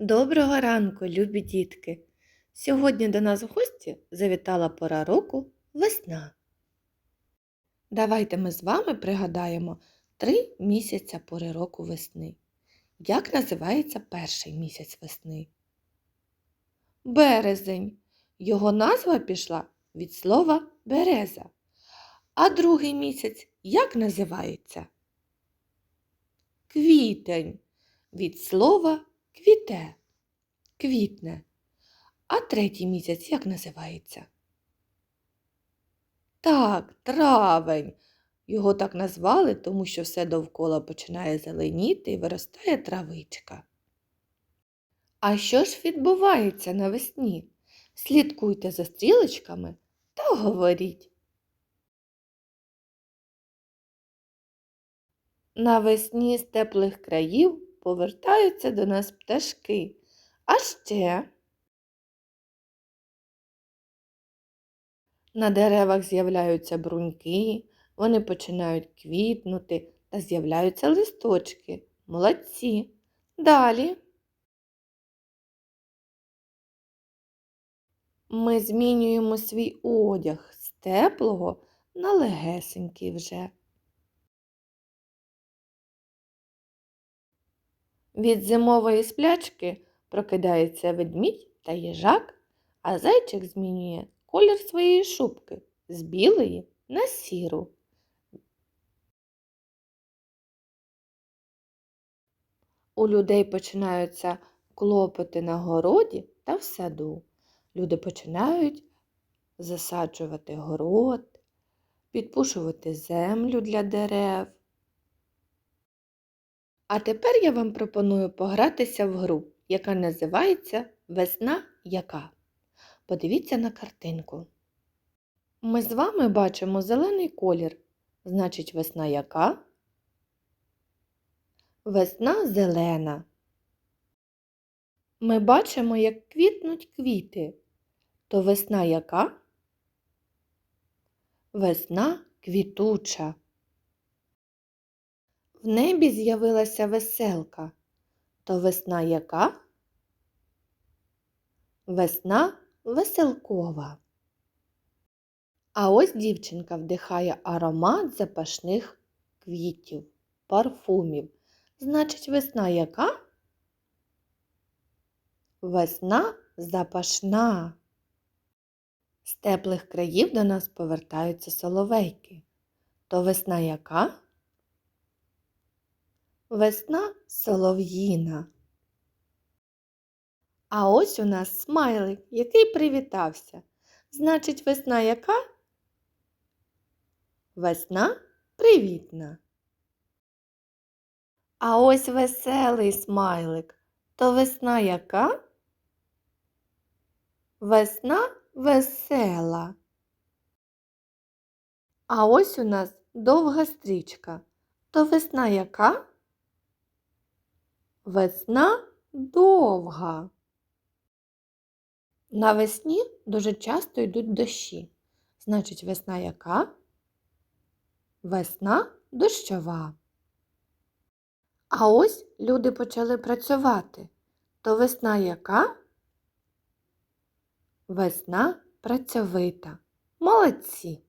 Доброго ранку, любі дітки! Сьогодні до нас в гості завітала пора року весна. Давайте ми з вами пригадаємо три місяця пори року весни. Як називається перший місяць весни? Березень. Його назва пішла від слова береза. А другий місяць як називається? Квітень від слова квіте, квітне. А третій місяць як називається? Так, травень. Його так назвали, тому що все довкола починає зеленіти і виростає травичка. А що ж відбувається навесні? Слідкуйте за стрілочками та говоріть. Навесні з теплих країв повертаються до нас пташки. А ще на деревах з'являються бруньки, вони починають квітнути та з'являються листочки. Молодці. Далі. Ми змінюємо свій одяг з теплого на легесенький вже. Від зимової сплячки прокидається ведмідь та їжак, а зайчик змінює колір своєї шубки з білої на сіру. У людей починаються клопоти на городі та в саду. Люди починають засаджувати город, підпушувати землю для дерев. А тепер я вам пропоную погратися в гру, яка називається Весна яка. Подивіться на картинку. Ми з вами бачимо зелений колір. Значить, весна яка? Весна зелена. Ми бачимо, як квітнуть квіти. То весна яка? Весна квітуча. В небі з'явилася веселка. То весна яка? Весна веселкова. А ось дівчинка вдихає аромат запашних квітів, парфумів. Значить, весна яка? Весна запашна. З теплих країв до нас повертаються соловейки. То весна яка? Весна солов'їна. А ось у нас смайлик, який привітався. Значить, весна яка? Весна привітна. А ось веселий смайлик. То весна яка? Весна весела. А ось у нас довга стрічка. То весна яка? Весна довга. Навесні дуже часто йдуть дощі. Значить, весна яка? Весна дощова. А ось люди почали працювати. То весна яка? Весна працьовита. Молодці!